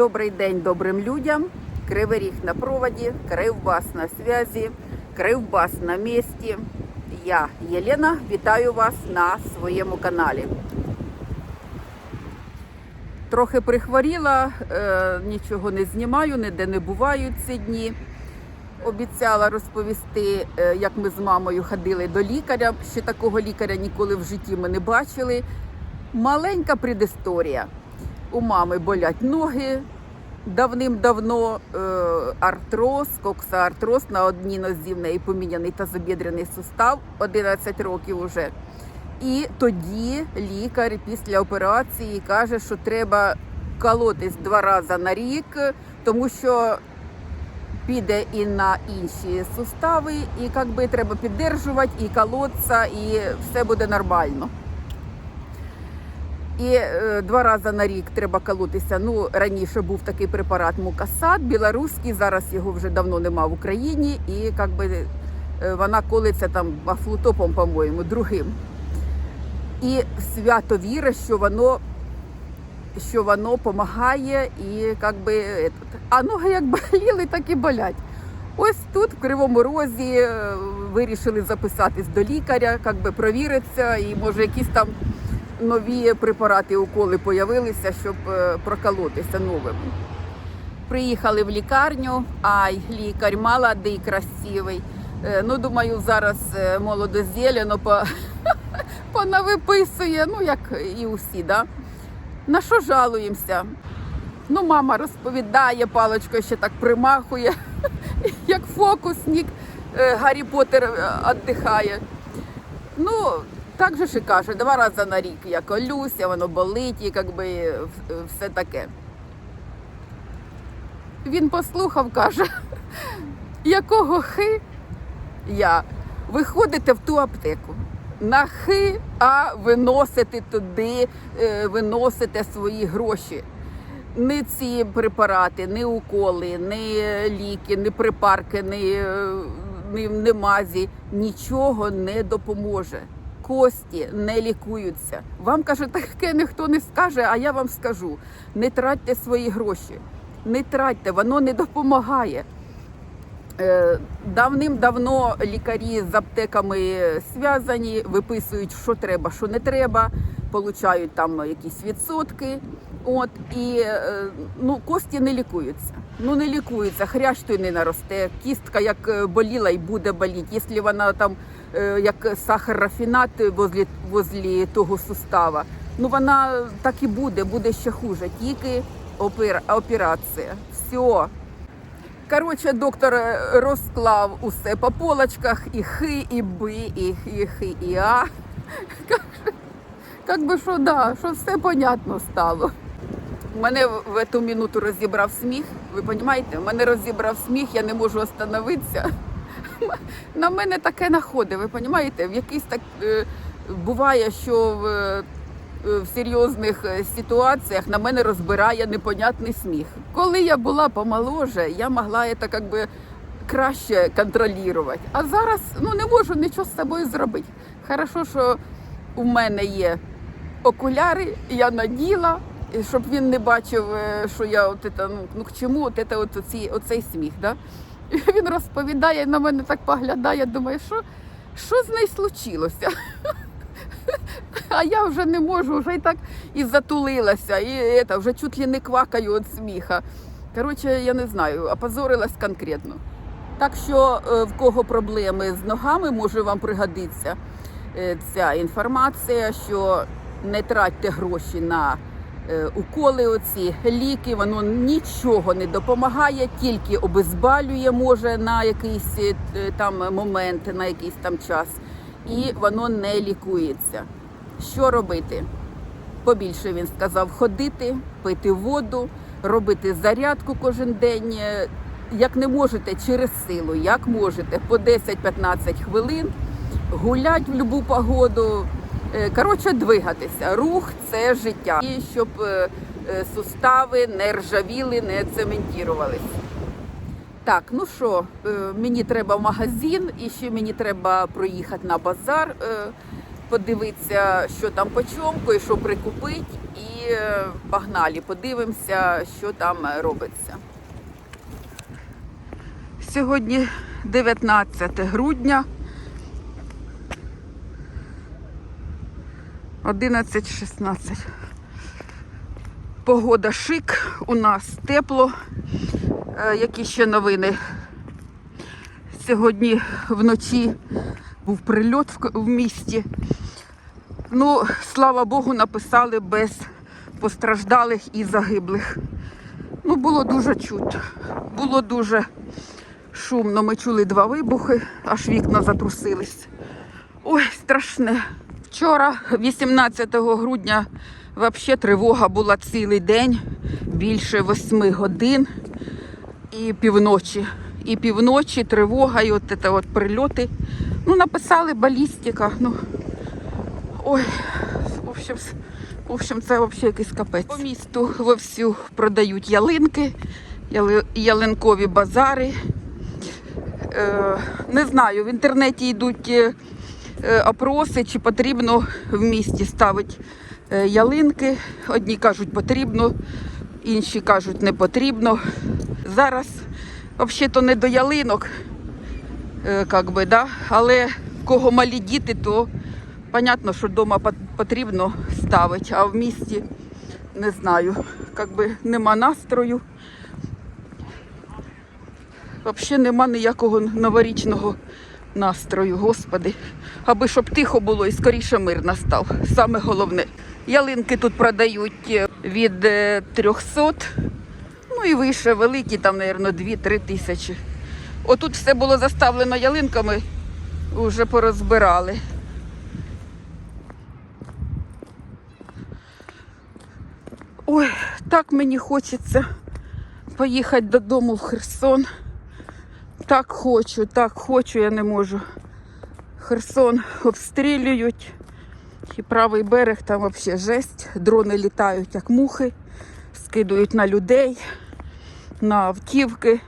Добрий день добрим людям. Кривий ріг на проводі, Кривбас на зв'язі, Кривбас на місці. Я Єлена, вітаю вас на своєму каналі. Трохи прихворіла, е, нічого не знімаю, ніде не буваю ці дні. Обіцяла розповісти, е, як ми з мамою ходили до лікаря. Ще такого лікаря ніколи в житті ми не бачили. Маленька предісторія. У мами болять ноги. Давним-давно е, артроз, коксоартроз на одній нозі в неї поміняний тазобідрений сустав 11 років уже. І тоді лікар після операції каже, що треба колотись два рази на рік, тому що піде і на інші сустави, і як би треба піддержувати, і колоться, і все буде нормально. І е, два рази на рік треба колотися. Ну раніше був такий препарат Мукасат, білоруський. Зараз його вже давно нема в Україні, і як би е, вона колиться там афлутопом, по-моєму, другим. І свято віри, що воно що воно допомагає і як би, этот, а ноги як боліли, так і болять. Ось тут, в Кривому Розі, е, вирішили записатись до лікаря, як би провіритися, і може якісь там нові препарати, уколи появилися, щоб е, проколотися новими. Приїхали в лікарню, ай, лікар молодий, красивий. Е, Ну, думаю, зараз е, молодо зелено по, понавиписує, ну як і усі, да? На що жалуємося? Ну, мама розповідає, паличкою ще так примахує, як фокусник Гаррі Поттер віддихає. Ну, так же ж каже, два рази на рік я колюся, воно болить і як би е, все таке. Він послухав, каже, якого хи я виходите в ту аптеку. На хи, а виносите туди, е, виносите свої гроші. Не ці препарати, не уколи, не ліки, не припарки, не, не, не мазі. Нічого не допоможе. Кості не лікуються. Вам каже, таке ніхто не скаже, а я вам скажу: не тратьте свої гроші, не тратьте, воно не допомагає. Е, Давним-давно лікарі з аптеками зв'язані, виписують, що треба, що не треба, получають там якісь відсотки. От і е, ну кості не лікуються. Ну не лікуються, хрящ той не наросте. Кістка як е, боліла і буде боліти. Якщо вона там як сахар рафінат возле, возле того сустава, ну вона так і буде, буде ще хуже. Тільки опера, операція. Все. Коротше, доктор е, розклав усе по полочках, і хи, і би, і, і хи, і а. Як би що, да, що все понятно стало. Мене в эту минуту розібрав сміх. Ви розумієте? Мене розібрав сміх, я не можу остановитися. На мене таке находить, ви розумієте? В якийсь так е, буває, що в, е, в серйозних е, ситуаціях на мене розбирає непонятний сміх. Коли я була помоложе, я могла це як краще контролювати. А зараз ну не можу нічого з собою зробити. Хорошо, що у мене є окуляри, я наділа, щоб він не бачив, що я от это, ну, ну к чому от это, от оці, оцей сміх. Да? Він розповідає, на мене так поглядає, думає, що, що з нею случилося? А я вже не можу, вже і так і затулилася, і это, вже чуть ли не квакаю від сміха. Коротше, я не знаю, опозорилась конкретно. Так що е, в кого проблеми з ногами, може вам пригодиться е, ця інформація, що не тратьте гроші на уколи, оці ліки, воно нічого не допомагає, тільки обезбалює може на якийсь е, там момент, на якийсь там час, і воно не лікується. Що робити? Побільше він сказав ходити, пити воду, робити зарядку кожен день. Е, Як не можете через силу, як можете, по 10-15 хвилин гулять в будь-яку погоду. Е, Коротше, двигатися. Рух це життя. І щоб е, е, сустави не ржавіли, не цементірувалися. Так, ну що, мені треба в магазин, і ще мені треба проїхати на базар, подивитися, що там по чому, і що прикупити. І погнали, подивимося, що там робиться. Сьогодні 19 грудня. 11.16. Погода шик, у нас тепло. Е, Які ще новини? Сьогодні вночі був прильот в, місті. Ну, слава Богу, написали без постраждалих і загиблих. Ну, було дуже чутно. Було дуже шумно. Ми чули два вибухи, аж вікна затрусились. Ой, страшне. Вчора, 18 грудня, взагалі тривога була цілий день, більше восьми годин і півночі. І півночі тривога, і от це от прильоти. Ну, написали балістика. Ну, ой, в общем, в общем, це взагалі якийсь капець. По місту вовсю продають ялинки, яли- ялинкові базари. Е, не знаю, в інтернеті йдуть е, опроси, чи потрібно в місті ставити е, ялинки. Одні кажуть, потрібно, інші кажуть, не потрібно. Зараз взагалі-то не до ялинок, е, как би, да? але в кого малі діти, то понятно, що вдома потрібно ставити, а в місті не знаю, как би нема настрою. Взагалі нема ніякого новорічного настрою, господи. Аби щоб тихо було і скоріше мир настав. Саме головне. Ялинки тут продають е, від е, 300, ну і вище великі, там, мабуть, 2-3 тисячі. Отут все було заставлено ялинками, вже порозбирали. Ой, так мені хочеться поїхати додому в Херсон. Так хочу, так хочу, я не можу. Херсон обстрілюють. І правий берег там взагалі жесть. Дрони літають, як мухи, скидують на людей, на автівки.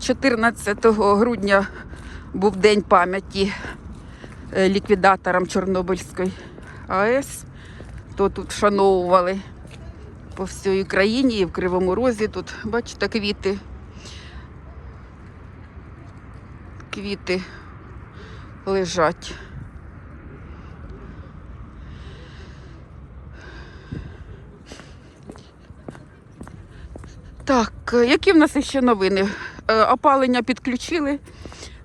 14 грудня був день пам'яті е, ліквідаторам Чорнобильської АЕС. То тут вшановували по всій країні і в Кривому Розі. Тут, бачите, квіти. Квіти лежать. Так, які в нас ще новини? Е, Опалення підключили.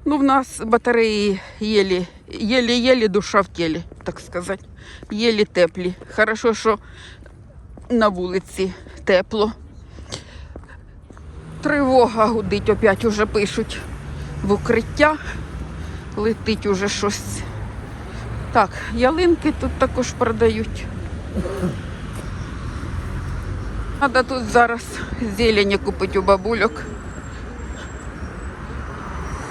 Ну, в нас батареї єлі, єлі-єлі душа в тілі, так сказати. Єлі теплі. Хорошо, що на вулиці тепло. Тривога гудить, опять уже пишуть в укриття. Летить уже щось. Так, ялинки тут також продають. Треба тут зараз зелені купити у бабульок.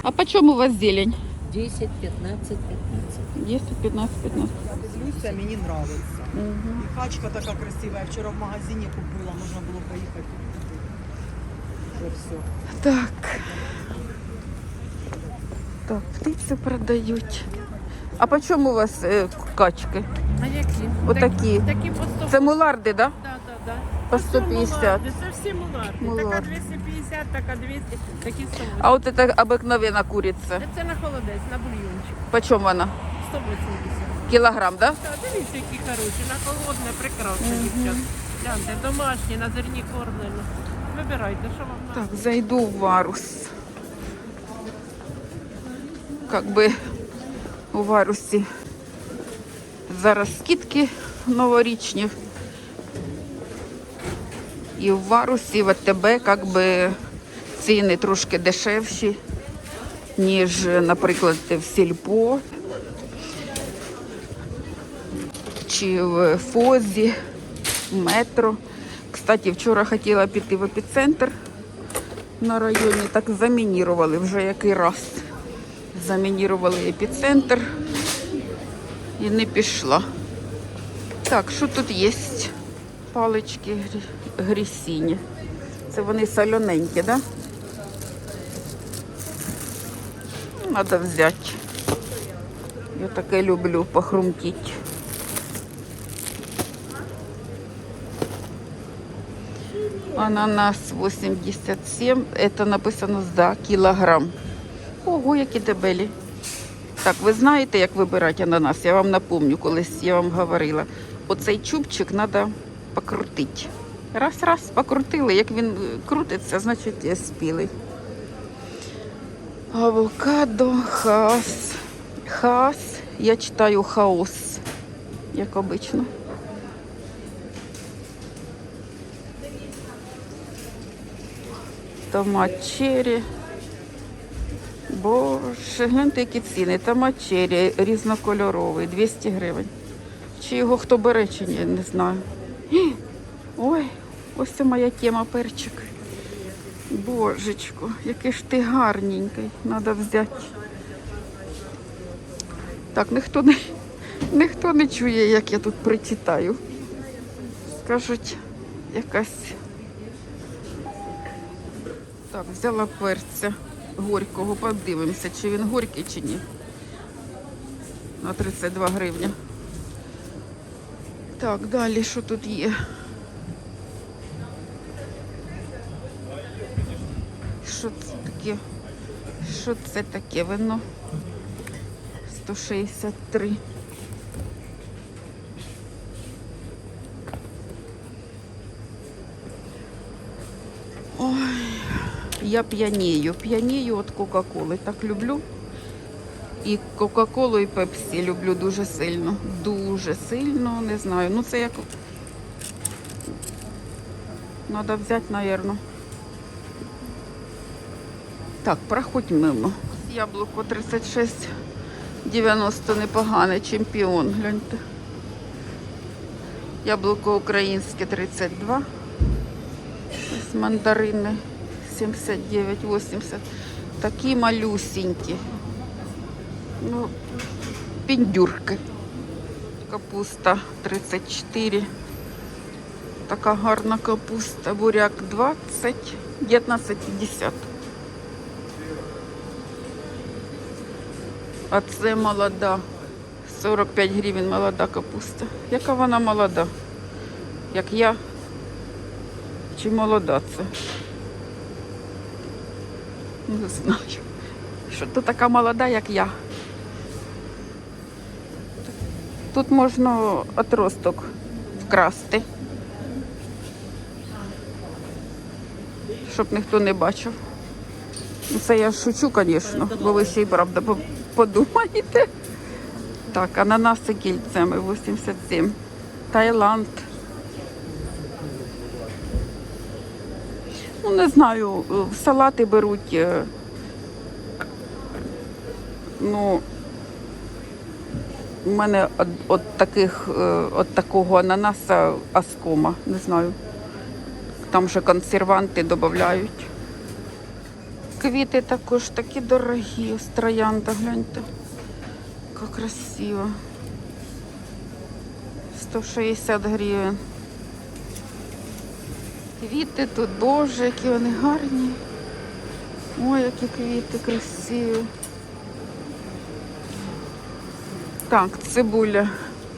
А по чому у вас зелень? 10, 15, 15. 10, 15, 15. Дивлюся, мені подобається. Угу. І качка така красива. Я вчора в магазині купила, можна було поїхати купити. Вже все. Так. Так, птицю продають. А по чому у вас е, качки? А які? Отакі. Так- Такі по 100. Це муларди, так? Да, да, да. По Це 150. муларди, Це всі муларди. Муларди. Така 250, така 200, такі 180. А от це обикновена куриця. Це на холодець, на бульйончик. По чому вона? 180. Кілограм, так? Та дивіться, які хороші, на холодне, прекрасне, дівчат. Гляньте, домашні, на зерні кормлені. Вибирайте, що вам треба. Так, зайду в Варус. Как би у Варусі зараз скидки новорічні. І в Варусі, в АТБ, как би ціни трошки дешевші, ніж, наприклад, в Сільпо чи в Фозі, в метро. Кстати, вчора хотіла піти в епіцентр на районі, так замінірували вже який раз замінірували епіцентр і не пішла. Так, що тут є? Палички грісіні. Це вони солененькі, так? Да? Ну, Треба взяти. Я таке люблю похрумкіть. Ананас 87, это написано за килограмм. Ого, які дебелі. Так, ви знаєте, як вибирати ананас? Я вам напомню, колись я вам говорила. Оцей чубчик треба покрутити. Раз, раз, покрутили. Як він крутиться, значить є спілий. Авокадо, хас. Хас. Я читаю хаос, як обично. Томат черрі. Боже, гляньте, які ціни. Томат черрі різнокольоровий, 200 гривень. Чи його хто бере, чи ні, не знаю. Ой, ось це моя тема перчик. Божечко, який ж ти гарненький. Треба взяти. Так, ніхто не, ніхто не чує, як я тут причитаю. Скажуть, якась. Так, взяла перця горького, подивимося, чи він горький, чи ні. На 32 гривні. Так, далі що тут є? Що це таке? Що це таке вино? 163. Я п'янію. П'янію від Кока-Коли. Так люблю. І Кока-Колу, і Пепсі люблю дуже сильно. Дуже сильно, не знаю. Ну це як. Треба взяти, мабуть. Так, проходь мимо. Яблуко 36,90 непогане, чемпіон, гляньте. Яблуко українське 32. Ось мандарини 79,80. Такі малюсінькі. Ну, піндюрки. Капуста 34. Така гарна капуста. Буряк 20, 19,50. А це молода. 45 гривень молода капуста. Яка вона молода? Як я? Чи молода це? Не знаю. Що ти така молода, як я. Тут можна отросток вкрасти. Щоб ніхто не бачив. Ну, Це я шучу, звісно, бо ви ще й правда подумаєте. Так, ананаси кільцями 87. Таїланд. Ну, не знаю, е, салати беруть. е, Ну, у мене от, от таких, е, от такого ананаса аскома, не знаю. Там ще консерванти додають. Квіти також такі дорогі, ось троянда, гляньте. Яка красиво. 160 гривень. Квіти тут, боже, які вони гарні. Ой, які квіти красиві. Так, цибуля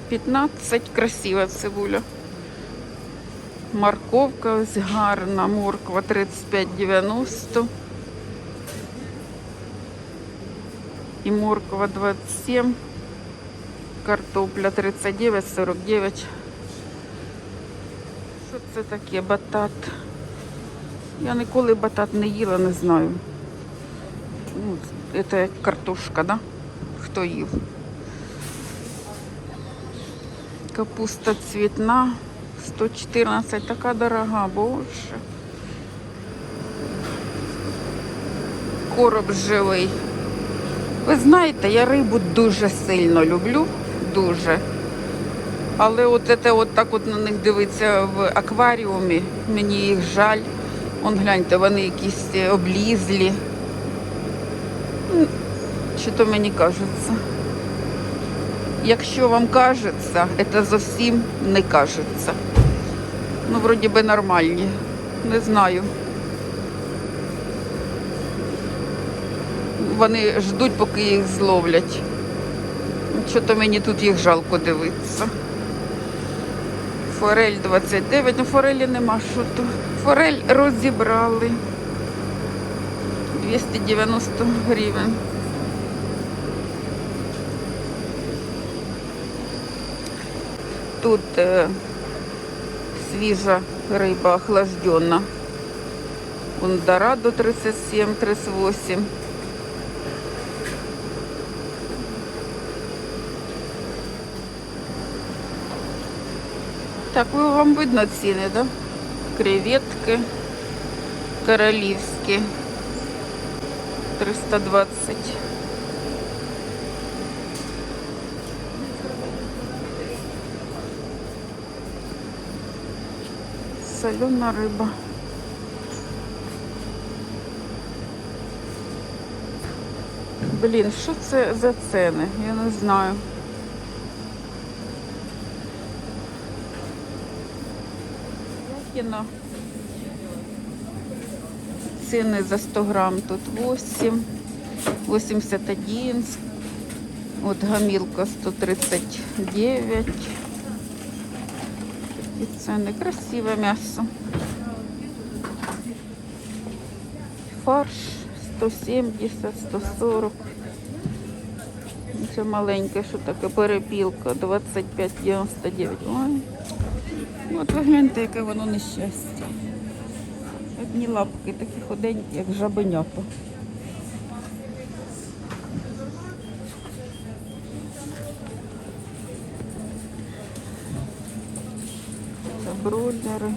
15, красива цибуля. Морковка ось гарна, морква 35,90. І морква 27. Картопля 39, 49. Що це таке? Батат. Я ніколи батат не їла, не знаю. Ну, це як картошка, да? Хто їв? Капуста цвітна 114, така дорога, боже. Короб живий. Ви знаєте, я рибу дуже сильно люблю, дуже. Але от це от так от на них дивиться в акваріумі, мені їх жаль. Он гляньте, вони якісь е, облізлі. Чи то мені кажеться? Якщо вам кажеться, це зовсім не кажеться. Ну, вроді би нормальні. Не знаю. Вони ждуть, поки їх зловлять. Що то мені тут їх жалко дивитися. Форель 29. Ну, форелі нема що тут. Форель розібрали. 290 гривень. Тут е, свіжа риба охлаждена. Ундорадо 37, 38. Так, ви вам видно ціни, да? Креветки королівські 320. Солена риба. Блін, що це за ціни? Я не знаю. Кіно. Ціни за 100 грам тут 8, 81, от гамілка 139. Такі ціни, красиве м'ясо. Фарш 170, 140. Це маленьке, що таке перепілка 25,99. Ой. От ви гляньте, яке воно нещастя. Одні лапки такі худенькі, як жабенята. Це бройлери.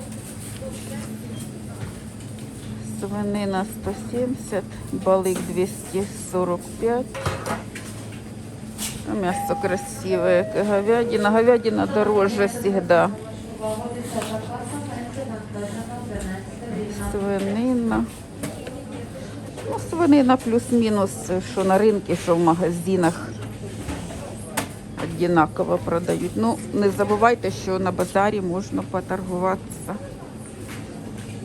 Свинина 170, балик 245. А М'ясо красиве, яке говядина. Говядина дороже завжди. Свинина. Ну, свинина плюс-мінус, що на ринку, що в магазинах однаково продають. Ну, не забувайте, що на базарі можна поторгуватися.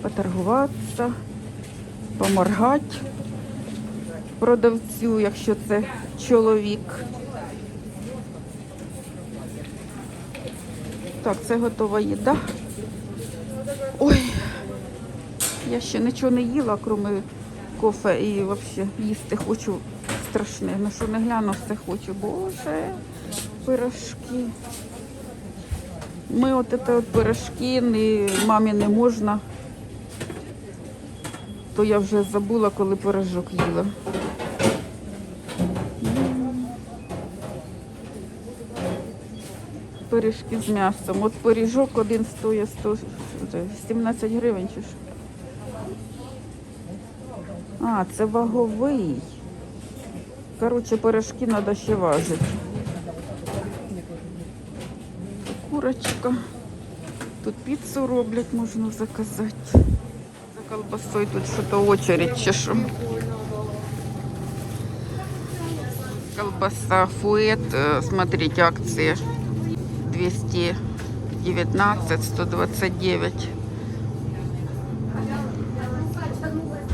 Поторгуватися, поморгати продавцю, якщо це чоловік. Так, це готова їда. Ой, я ще нічого не їла, крім кофе і взагалі їсти хочу страшне. На що не гляну, все хочу. Боже, пирожки. Ми от це от пирожки, не, мамі не можна. То я вже забула, коли пирожок їла. Пиріжки з м'ясом. От пиріжок один стоїть 100, 17 гривень чи що. А, це ваговий. Коротше, пиріжки треба ще важити. Курочка. Тут піцу роблять, можна заказати. За колбасою тут що-то очередь що. Колбаса фуэт, э, смотрите, акции 219, 129.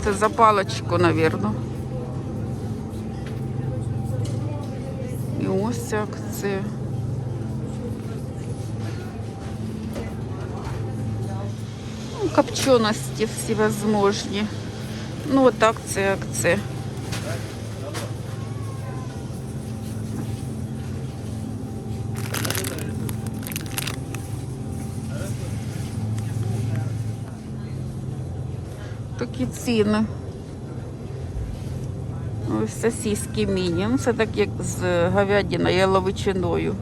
Це за палочку, наверное. І ось акція. Ну, копченості всевозможні. Ну, от акція, акція. Такі ціни. Ось сосиски міні. Ну, це так як з говядиною, яловичиною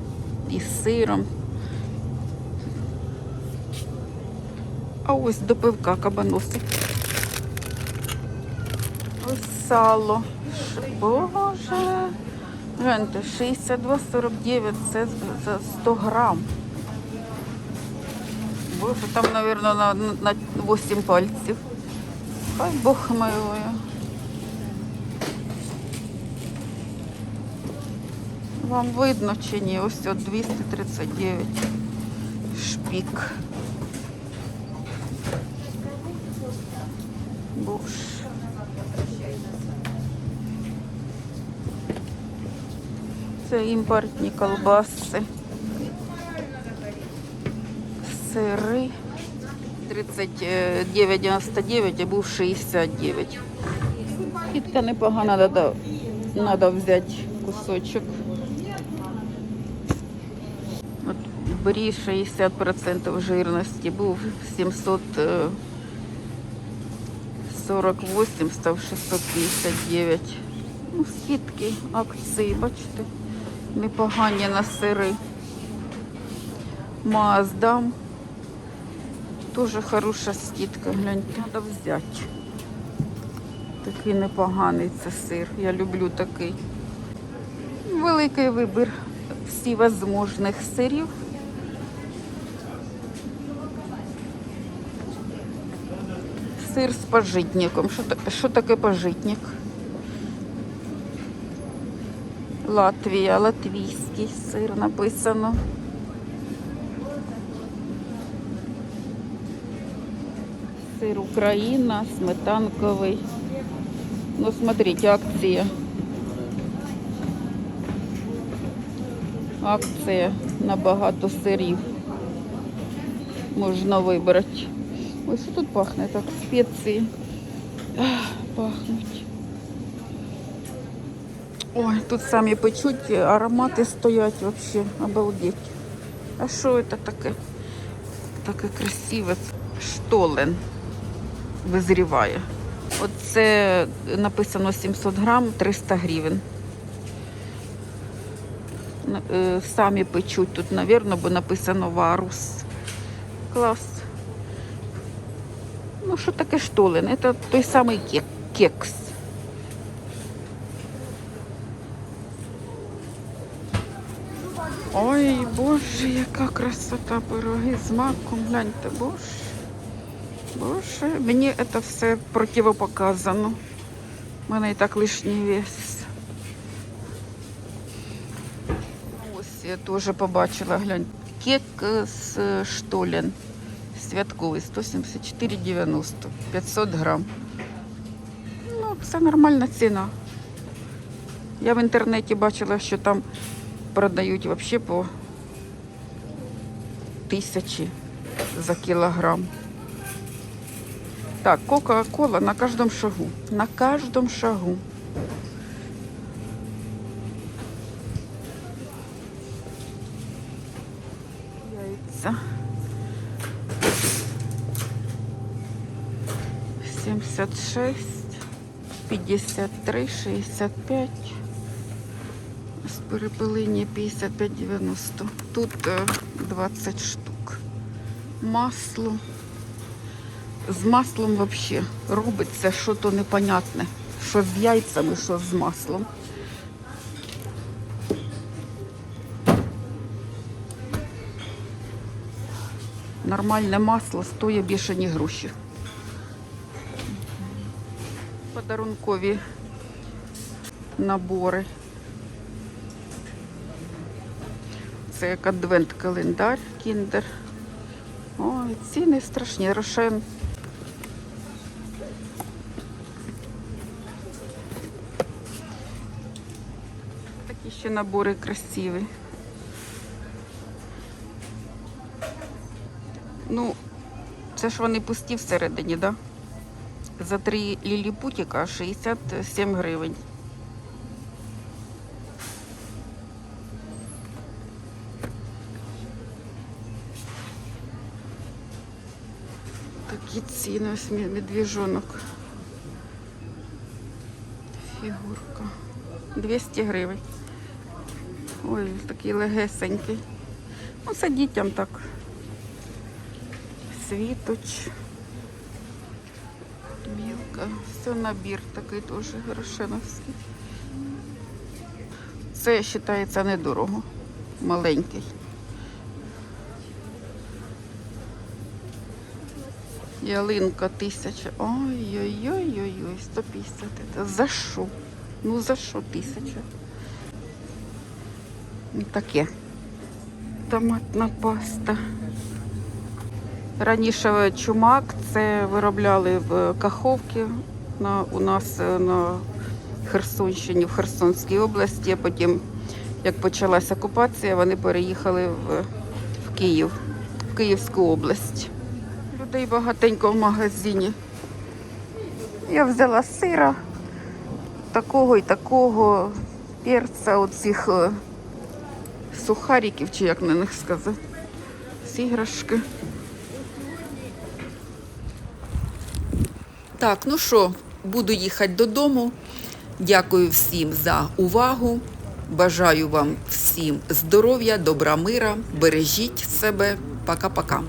і сиром. А ось до пивка кабаноси. Ось сало. Боже. Гляньте, 62,49 це за 100 грам. Боже, там, мабуть, на, на 8 пальців. Хай Бог милує. Вам видно чи ні? Ось от 239 шпік. Боже. Це імпортні колбаси. Сири 39,99, а був 69. Кітка непогана, треба надо взяти кусочок. От брі 60% жирності був 748, став 659. Ну, скидки, акції, бачите, непогані на сири. Маздам. Дуже хороша скидка, гляньте, треба взяти. Такий непоганий це сир. Я люблю такий. Великий вибір всіх возможних сирів. Сир з пожитником. Що, що таке пожитник? Латвія, латвійський сир написано. Сир Україна, сметанковий. Ну, смотрите, акція. Акція на багато сирів. Можна вибрати. Ой, що тут пахне так? Спеції. Ах, Пахнуть. Ой, тут самі печуть, аромати стоять вообще, обалдеть. А що це таке? Таке красиве. Штолен визріває. Оце написано 700 грам, 300 гривень. Е, Самі печуть тут, мабуть, бо написано варус. Клас. Ну, що таке штолен? Це той самий кек- кекс. Ой, боже, яка красота пироги з маком. Гляньте, боже. Боже, мені це все противопоказано. У мене і так лишній вес. Ось я теж побачила, глянь. Кек з штолен. Святковий 174,90. 500 грам. Ну, це нормальна ціна. Я в інтернеті бачила, що там продають взагалі по тисячі за кілограм. Так, Кока-Кола на каждом шагу. На каждом шагу. Яйца. 76, 53, 65. З перепилення 55,90. Тут е, 20 штук. Масло. З маслом взагалі робиться щось непонятне. Що з яйцями, що з маслом. Нормальне масло стоїть більше, ніж гроші. Подарункові набори. Це як адвент-календар кіндер. Ой, ціни страшні. Рошен Такі ще набори красиві. Ну, це ж вони пусті всередині, да? За три ліліпутіка 67 гривень. Такі ціни, ось мед- медвіжонок. Фігурка. 200 гривень. Ой, такий легесенький. Ну, це дітям так. Світоч. Мілка. Все набір такий теж грошеновський. Це вважається недорого. Маленький. Ялинка тисяча. Ой-ой-ой-ой-ой, 150. За що? Ну за що тисяча? Таке. Томатна паста. Раніше чумак це виробляли в Каховці на, у нас е, на Херсонщині, в Херсонській області. А потім, як почалася окупація, вони переїхали в, в Київ. в Київську область. Людей багатенько в магазині. Я взяла сира, такого і такого, перця, оцих е, сухариків, чи як на них сказати. Сіграшки. іграшки. Так, ну що, буду їхати додому. Дякую всім за увагу. Бажаю вам всім здоров'я, добра мира. Бережіть себе. Пока-пока.